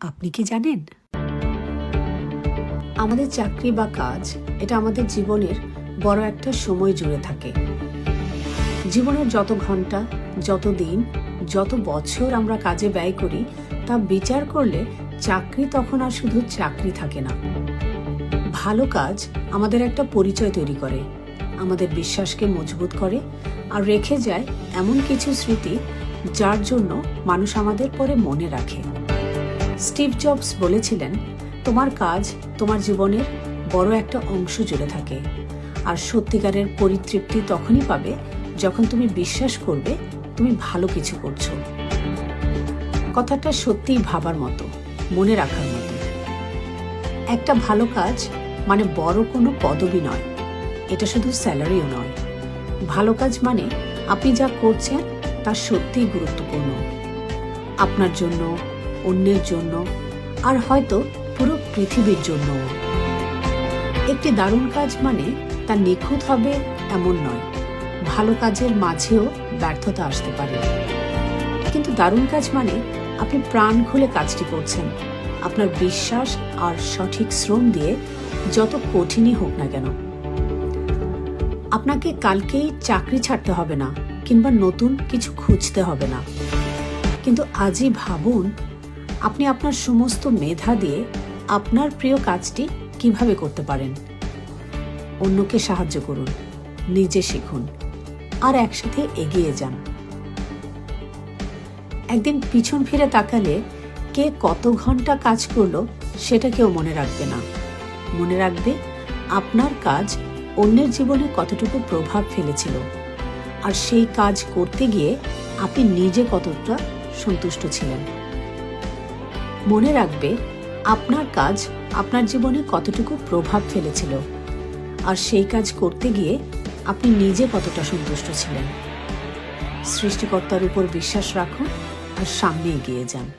আপনি কি জানেন? আমাদের চাকরি বা কাজ, এটা আমাদের জীবনের বড় একটা সময় জুড়ে থাকে। জীবনের যত ঘণ্টা, যত দিন, যত বছর আমরা কাজে ব্যয় করি, তা বিচার করলে চাকরি তখন আর শুধু চাকরি থাকে না। ভালো কাজ আমাদের একটা পরিচয় তৈরি করে, আমাদের বিশ্বাসকে মজবুত করে, আর রেখে যায় এমন কিছু স্মৃতি যার জন্য মানুষ আমাদের পরে মনে রাখে। স্টিভ জবস বলেছিলেন, তোমার কাজ তোমার জীবনের বড় একটা অংশ জুড়ে থাকে। আর সত্যিকারের পরিতৃপ্তি তখনই পাবে যখন তুমি বিশ্বাস করবে তুমি ভালো কিছু করছ। কথাটা সত্যিই ভাবার মতো, মনে রাখার মতো। একটা ভালো কাজ মানে বড় কোনো পদবি নয়, এটা শুধু স্যালারিও নয়। ভালো কাজ মানে আপনি যা করছেন তা সত্যিই গুরুত্বপূর্ণ। আপনার জন্য অন্যের জন্য আর হয়তো পুরো পৃথিবীর জন্য একটি দারুণ কাজ মানে তা নিখুঁত হবে এমন নয়। ভালো কাজের মাঝেও ব্যর্থতা আসতে পারে। কিন্তু দারুণ কাজ মানে আপনি প্রাণ খুলে কাজটি করছেন। আপনার বিশ্বাস আর সঠিক শ্রম দিয়ে যত কঠিনই হোক না কেন। আপনাকে কালকেই চাকরি ছাড়তে হবে না কিংবা নতুন কিছু খুঁজতে হবে না। কিন্তু আজই ভাবুন আপনি আপনার সমস্ত মেধা দিয়ে আপনার প্রিয় কাজটি কীভাবে করতে পারেন? অন্যকে সাহায্য করুন, নিজে শিখুন, আর একসাথে এগিয়ে যান। একদিন পিছন ফিরে তাকালে কে কত ঘণ্টা কাজ করল সেটা কেউ মনে রাখবে না। মনে রাখবে আপনার কাজ অন্যের জীবনে কতটুকু প্রভাব ফেলেছিল, আর সেই কাজ করতে গিয়ে আপনি নিজে কতটা সন্তুষ্ট ছিলেন। মনে রাখবে, আপনার কাজ আপনার জীবনে কতটুকু প্রভাব ফেলেছিল। আর সেই কাজ করতে গিয়ে আপনি নিজে কতটা সন্তুষ্ট ছিলেন। সৃষ্টিকর্তার উপর বিশ্বাস রাখুন আর সামনে এগিয়ে যান।